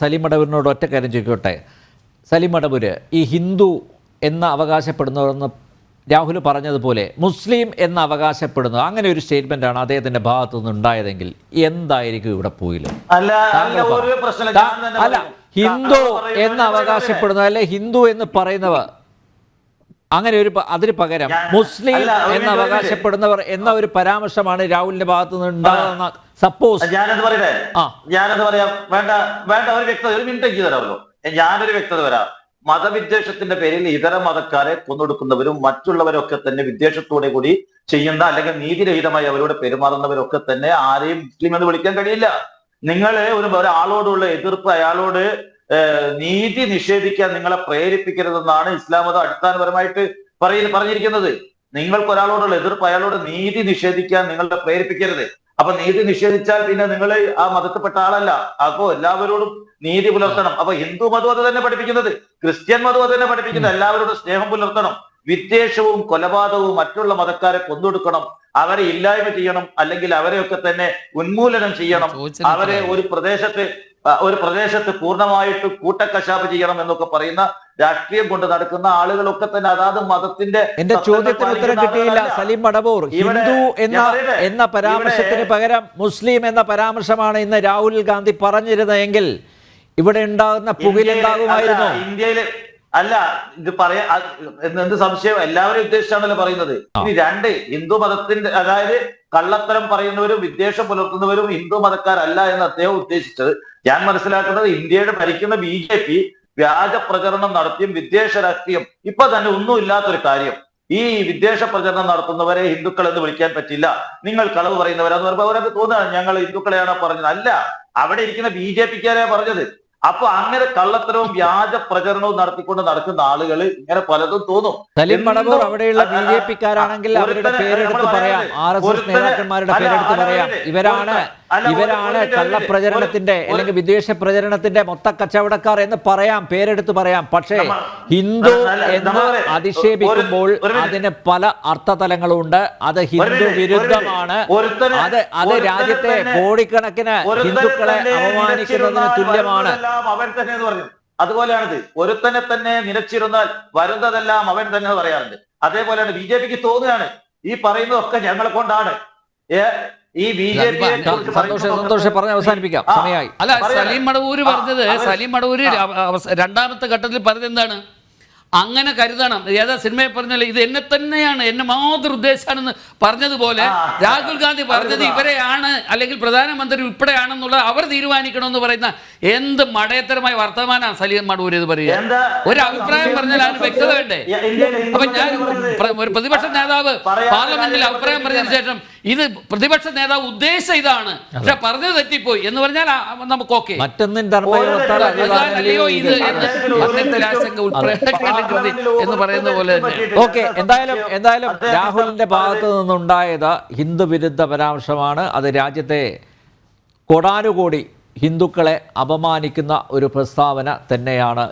സലീം അടവൂരിനോട് ഒറ്റ കാര്യം ചോദിക്കട്ടെ? സലീം അടവൂര് ഈ ഹിന്ദു എന്ന് അവകാശപ്പെടുന്നവരെന്ന് രാഹുൽ പറഞ്ഞതുപോലെ മുസ്ലിം എന്ന് അവകാശപ്പെടുന്നു അങ്ങനെ ഒരു സ്റ്റേറ്റ്മെന്റാണ് അദ്ദേഹത്തിന്റെ ഭാഗത്തു നിന്ന് ഉണ്ടായതെങ്കിൽ എന്തായിരിക്കും ഇവിടെ പോയില്ല അല്ല ഹിന്ദു എന്ന് അവകാശപ്പെടുന്ന അല്ലെ ഹിന്ദു എന്ന് പറയുന്നവർ അങ്ങനെ ഒരു അതിന് പകരം മുസ്ലിം എന്ന് അവകാശപ്പെടുന്നവർ എന്ന ഒരു പരാമർശമാണ് രാഹുലിന്റെ ഭാഗത്തു നിന്ന് ഉണ്ടാകുന്ന സപ്പോസ് ഞാനത് പറയട്ടെ? ആ. ഞാനത് പറയാം? വേണ്ട വേണ്ട ഒരു വ്യക്തത ഒരു മിനിറ്റ് എനിക്ക് തരാമല്ലോ. ഞാനൊരു വ്യക്തത വരാം. മതവിദ്വേഷത്തിന്റെ പേരിൽ ഇതര മതക്കാരെ കൊന്നൊടുക്കുന്നവരും മറ്റുള്ളവരൊക്കെ തന്നെ വിദ്വേഷത്തോടെ കൂടി ചെയ്യുന്ന അല്ലെങ്കിൽ നീതിരഹിതമായി അവരോട് പെരുമാറുന്നവരൊക്കെ തന്നെ ആരെയും മുസ്ലിം എന്ന് വിളിക്കാൻ കഴിയില്ല. നിങ്ങളെ ഒരു ഒരാളോടുള്ള എതിർപ്പ് അയാളോട് നീതി നിഷേധിക്കാൻ നിങ്ങളെ പ്രേരിപ്പിക്കരുതെന്നാണ് ഇസ്ലാം മതം അടിസ്ഥാനപരമായിട്ട് പറയുന്നത് പറഞ്ഞിരിക്കുന്നത്. നിങ്ങൾക്ക് ഒരാളോടുള്ള എതിർപ്പ് അയാളോട് നീതി നിഷേധിക്കാൻ നിങ്ങളെ പ്രേരിപ്പിക്കരുത്. അപ്പൊ നീതി നിഷേധിച്ചാൽ പിന്നെ നിങ്ങൾ ആ മതത്തിൽപ്പെട്ട ആളല്ല. അപ്പോ എല്ലാവരോടും നീതി പുലർത്തണം. അപ്പൊ ഹിന്ദു മതം അത് തന്നെ പഠിപ്പിക്കുന്നത്. ക്രിസ്ത്യൻ മതം അത് തന്നെ പഠിപ്പിക്കുന്നത്. എല്ലാവരോടും സ്നേഹം പുലർത്തണം. വിദ്വേഷവും കൊലപാതകവും മറ്റുള്ള മതക്കാരെ കൊന്നൊടുക്കണം. അവരെ ഇല്ലായ്മ ചെയ്യണം. അല്ലെങ്കിൽ അവരെയൊക്കെ തന്നെ ഉന്മൂലനം ചെയ്യണം. അവരെ ഒരു പ്രദേശത്ത് ഒരു പ്രദേശത്ത് പൂർണമായിട്ട് കൂട്ടക്കശാപ്പ് ചെയ്യണം എന്നൊക്കെ പറയുന്ന രാഷ്ട്രീയം കൊണ്ട് നടക്കുന്ന ആളുകളൊക്കെ തന്നെ അതാത് മതത്തിന്റെ എന്റെ ചോദ്യത്തിന് ഉത്തരം കിട്ടിയില്ല. സലീം മടവൂർ ഹിന്ദു എന്ന എന്ന പരാമർശത്തിന് പകരം മുസ്ലിം എന്ന പരാമർശമാണ് ഇന്ന് രാഹുൽ ഗാന്ധി പറഞ്ഞിരുന്നതെങ്കിൽ ഇവിടെ ഉണ്ടാകുന്ന പുകയിലുണ്ടാകുമായിരുന്നു അല്ല, ഇന്ത്യയിൽ അല്ല ഇത് പറയാ എന്ത് സംശയം? എല്ലാവരും ഉദ്ദേശിച്ചാണല്ലോ പറയുന്നത്. ഇനി രണ്ട് ഹിന്ദു മതത്തിന്റെ അതായത് കള്ളത്തരം പറയുന്നവരും വിദ്വേഷം പുലർത്തുന്നവരും ഹിന്ദു മതക്കാരല്ല എന്ന് അദ്ദേഹം ഉദ്ദേശിച്ചത്. ഞാൻ മനസ്സിലാക്കുന്നത് ഇന്ത്യയുടെ ഭരിക്കുന്ന ബി ജെ പി വ്യാജ പ്രചരണം നടത്തിയും വിദ്വേഷ രാഷ്ട്രീയം ഇപ്പൊ തന്നെ ഒന്നും ഇല്ലാത്തൊരു കാര്യം. ഈ വിദ്വേഷ പ്രചരണം നടത്തുന്നവരെ ഹിന്ദുക്കൾ എന്ന് വിളിക്കാൻ പറ്റില്ല. നിങ്ങൾ കളവ് പറയുന്നവരാന്ന് പറയുമ്പോൾ അവരൊക്കെ തോന്നുകയാണ് ഞങ്ങൾ ഹിന്ദുക്കളെയാണ് പറഞ്ഞത്? അല്ല. അവിടെ ഇരിക്കുന്ന ബി ജെ പിക്കാരെ പറഞ്ഞത്. അപ്പൊ അങ്ങനെ കള്ളത്തരവും വ്യാജ പ്രചരണവും നടത്തിക്കൊണ്ട് നടക്കുന്ന ആളുകൾ ഇങ്ങനെ പലതും തോന്നും. സലീം മടവൂർ അവിടെയുള്ള ബി ജെ പിക്കാരാണെങ്കിൽ അവരുടെ പേരെടുത്ത് പറയാം. പറയുന്നത് ആർ എസ് എസ് നേതാക്കന്മാരുടെ പേരെടുത്ത് പറയാം. ഇവരാണ് ഇവരാണ് കള്ളപ്രചരണത്തിന്റെ അല്ലെങ്കിൽ വിദ്വേഷ പ്രചരണത്തിന്റെ മൊത്ത കച്ചവടക്കാർ എന്ന് പറയാം പേരെടുത്ത് പറയാം. പക്ഷേ ഹിന്ദു എന്ന് അധിക്ഷേപിക്കുമ്പോൾ. അതിന് പല അർത്ഥതലങ്ങളുണ്ട്. അത് ഹിന്ദു വിരുദ്ധമാണ്. അത് അത് രാജ്യത്തെ കോടിക്കണക്കിന് ഹിന്ദുക്കളെ അപമാനിക്കുന്നതിന് തുല്യമാണ്. വരുന്നതെല്ലാം അവൻ തന്നെ എന്ന് പറഞ്ഞു. അതുപോലെയാണിത്. ഒരുത്തനെ തന്നെ നിലച്ചിരുന്നാൽ വരുന്നതെല്ലാം അവൻ തന്നെ എന്ന് പറയാറുണ്ട്. അതേപോലെയാണ് ബി ജെ പിക്ക് തോന്നുകയാണ് ഈ പറയുന്നതൊക്കെ ഞങ്ങളെ കൊണ്ടാണ്. ഏ, ഈ ബി ജെ പി സന്തോഷം സന്തോഷം പറഞ്ഞ് അവസാനിപ്പിക്കാം. സമയമായി. അല്ല. സലീം മടവൂര് പറഞ്ഞത് സലീം മടവൂര് രണ്ടാമത്തെ ഘട്ടത്തിൽ പറഞ്ഞത് എന്താണ്? അങ്ങനെ കരുതണം. ഏതാ സിനിമയെ പറഞ്ഞല്ലേ ഇത് എന്നെ തന്നെയാണ് എന്നെ മാതൃ ഉദ്ദേശമാണെന്ന് പറഞ്ഞതുപോലെ രാഹുൽ ഗാന്ധി പറഞ്ഞത് ഇവരെയാണ് അല്ലെങ്കിൽ പ്രധാനമന്ത്രി ഉൾപ്പെടെയാണെന്നുള്ളത് അവർ തീരുമാനിക്കണമെന്ന് പറയുന്ന എന്ത് മടയത്തരമായ വർത്തമാനമാണ് സലീം മടൂർ ഇത് പറയുക ഒരു അഭിപ്രായം പറഞ്ഞാൽ അതിന് വ്യക്തത വേണ്ടേ? അപ്പൊ ഞാൻ ഒരു പ്രതിപക്ഷ നേതാവ് പാർലമെന്റിൽ അഭിപ്രായം പറഞ്ഞതിന് ശേഷം ഇത് പ്രതിപക്ഷ നേതാവ് ഉദ്ദേശം ഇതാണ്. പക്ഷെ പറഞ്ഞത് തെറ്റിപ്പോയി. എന്ന് പറഞ്ഞാൽ നമുക്ക് ഓക്കെ. മറ്റൊന്നും എന്ന് പറയുന്ന പോലെ ഓക്കെ എന്തായാലും എന്തായാലും രാഹുലിന്റെ ഭാഗത്ത് നിന്നുണ്ടായത് ഹിന്ദു വിരുദ്ധ പരാമർശമാണ്. അത് രാജ്യത്തെ കൊടാനുകോടി ഹിന്ദുക്കളെ അപമാനിക്കുന്ന ഒരു പ്രസ്താവന തന്നെയാണ്.